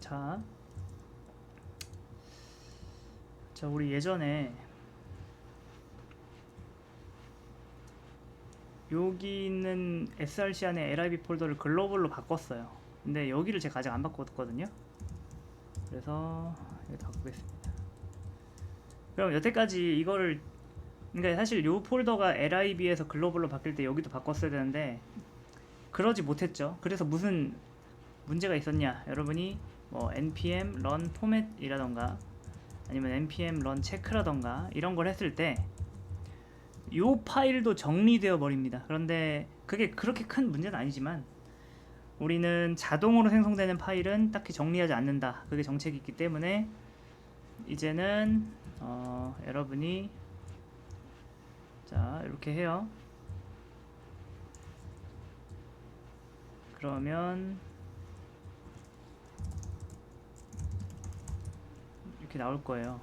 자, 자 우리 예전에 여기 있는 src 안에 lib 폴더를 글로벌로 바꿨어요. 근데 여기를 제가 아직 안 바꿨거든요. 그래서 이거 바꾸겠습니다. 그럼 여태까지 이거를 그러니까 사실 요 폴더가 lib에서 글로벌로 바뀔 때 여기도 바꿨어야 되는데 그러지 못했죠. 그래서 무슨 문제가 있었냐? 여러분이 뭐 npm run format이라던가 아니면 npm run check라던가 이런 걸 했을 때요 파일도 정리되어 버립니다. 그런데 그게 그렇게 큰 문제는 아니지만 우리는 자동으로 생성되는 파일은 딱히 정리하지 않는다. 그게 정책이 있기 때문에 이제는 어, 여러분이 자 이렇게 해요. 그러면 이렇게 나올 거예요.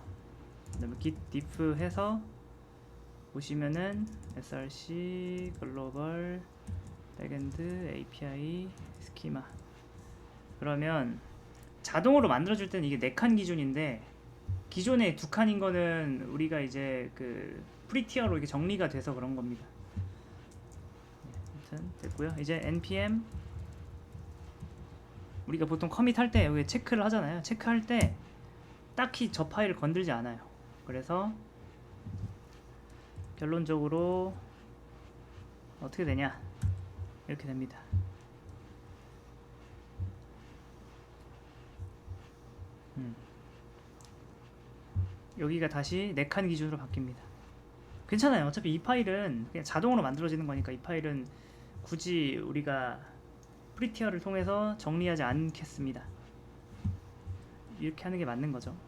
그 다음에 git diff 해서 보시면은 src 글로벌 백엔드 API 스키마 그러면 자동으로 만들어줄 때는 이게 네칸 기준인데 기존에 두 칸인 거는 우리가 이제 그 프리티어로 이렇게 정리가 돼서 그런 겁니다. 네, 아무튼 됐고요. 이제 npm 우리가 보통 커밋 할 때 여기 체크를 하잖아요. 체크할 때 딱히 저 파일을 건들지 않아요. 그래서 결론적으로 어떻게 되냐 이렇게 됩니다. 음. 여기가 다시 4칸 기준으로 바뀝니다. 괜찮아요. 어차피 이 파일은 그냥 자동으로 만들어지는 거니까 이 파일은 굳이 우리가 프리티어를 통해서 정리하지 않겠습니다. 이렇게 하는 게 맞는 거죠.